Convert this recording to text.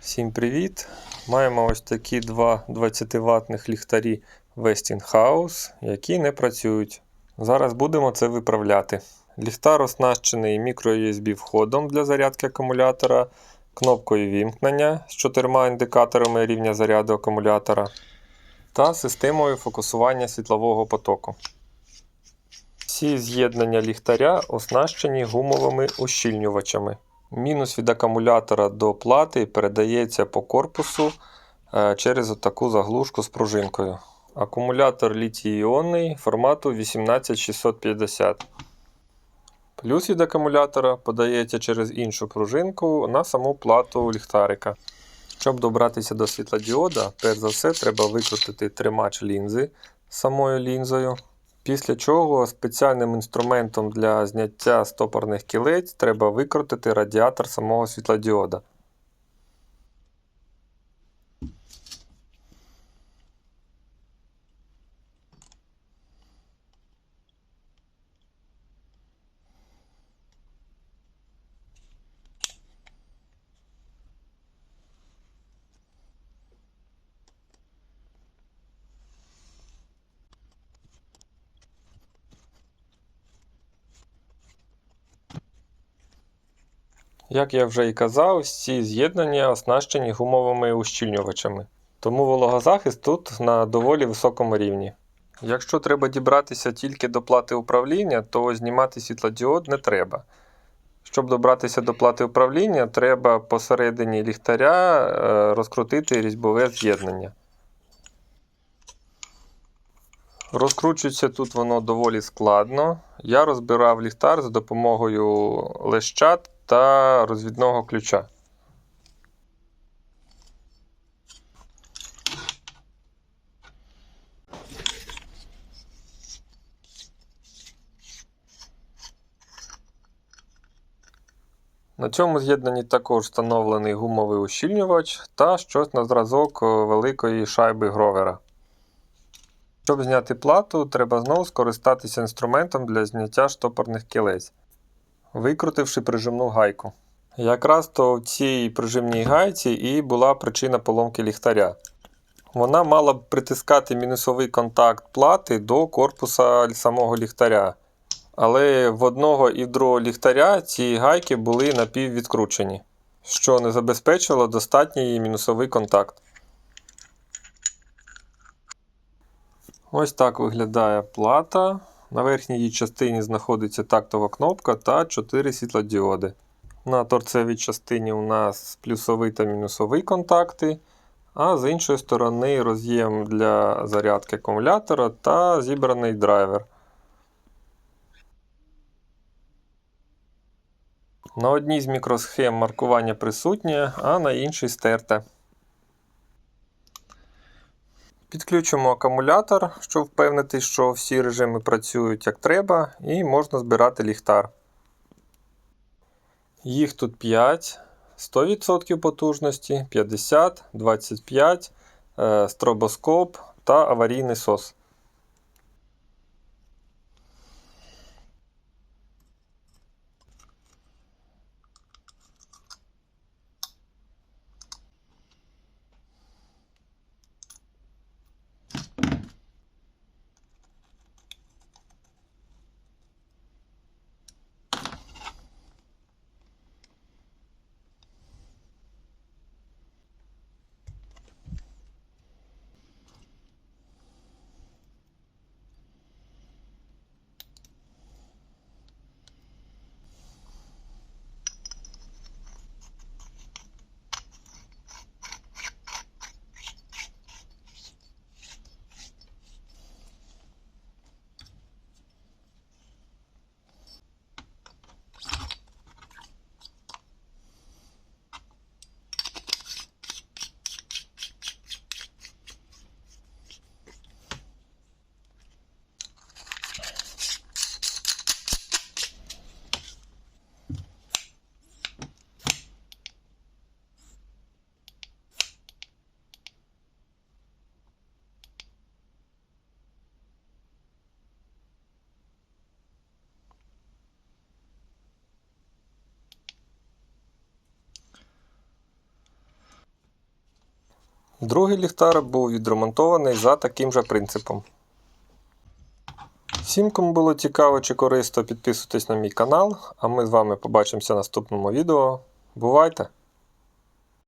Всім привіт! Маємо ось такі два 20 ватних ліхтарі Westinghouse, які не працюють. Зараз будемо це виправляти. Ліхтар оснащений microUSB входом для зарядки акумулятора, кнопкою вімкнення з чотирма індикаторами рівня заряду акумулятора та системою фокусування світлового потоку. Всі з'єднання ліхтаря оснащені гумовими ущільнювачами. Мінус від акумулятора до плати передається по корпусу е, через таку заглушку з пружинкою. Акумулятор літій-іонний формату 18650. Плюс від акумулятора подається через іншу пружинку на саму плату ліхтарика. Щоб добратися до світлодіода, перш за все треба викрутити тримач лінзи самою лінзою. Після чого спеціальним інструментом для зняття стопорних кілець треба викрутити радіатор самого світлодіода. Як я вже і казав, ці з'єднання оснащені гумовими ущільнювачами. Тому вологозахист тут на доволі високому рівні. Якщо треба дібратися тільки до плати управління, то знімати світлодіод не треба. Щоб добратися до плати управління, треба посередині ліхтаря е, розкрутити різьбове з'єднання. Розкручується тут воно доволі складно. Я розбирав ліхтар за допомогою лещат та розвідного ключа. На цьому з'єднанні також встановлений гумовий ущільнювач та щось на зразок е, великої шайби гровера. Щоб зняти плату, треба знову скористатися інструментом для зняття штопорних кілець, викрутивши прижимну гайку. Якраз то в цій прижимній гайці і була причина поломки ліхтаря. Вона мала б притискати мінусовий контакт плати до корпуса самого ліхтаря. Але в одного і в другого ліхтаря ці гайки були напіввідкручені, що не забезпечило достатній мінусовий контакт. Ось так виглядає плата. На верхній її частині знаходиться тактова кнопка та 4 світлодіоди. На торцевій частині у нас плюсовий та мінусовий контакти, а з іншої сторони роз'єм для зарядки акумулятора та зібраний драйвер. На одній з мікросхем маркування присутнє, а на іншій стерте. Підключимо акумулятор, щоб впевнитись, що всі режими працюють як треба, і можна збирати ліхтар. Їх тут 5, 100% потужності, 50, 25, е, стробоскоп та аварійний сос. Другий ліхтар був відремонтований за таким же принципом. Всім, кому було цікаво чи корисно, підписуйтесь на мій канал, а ми з вами побачимося в наступному відео. Бувайте!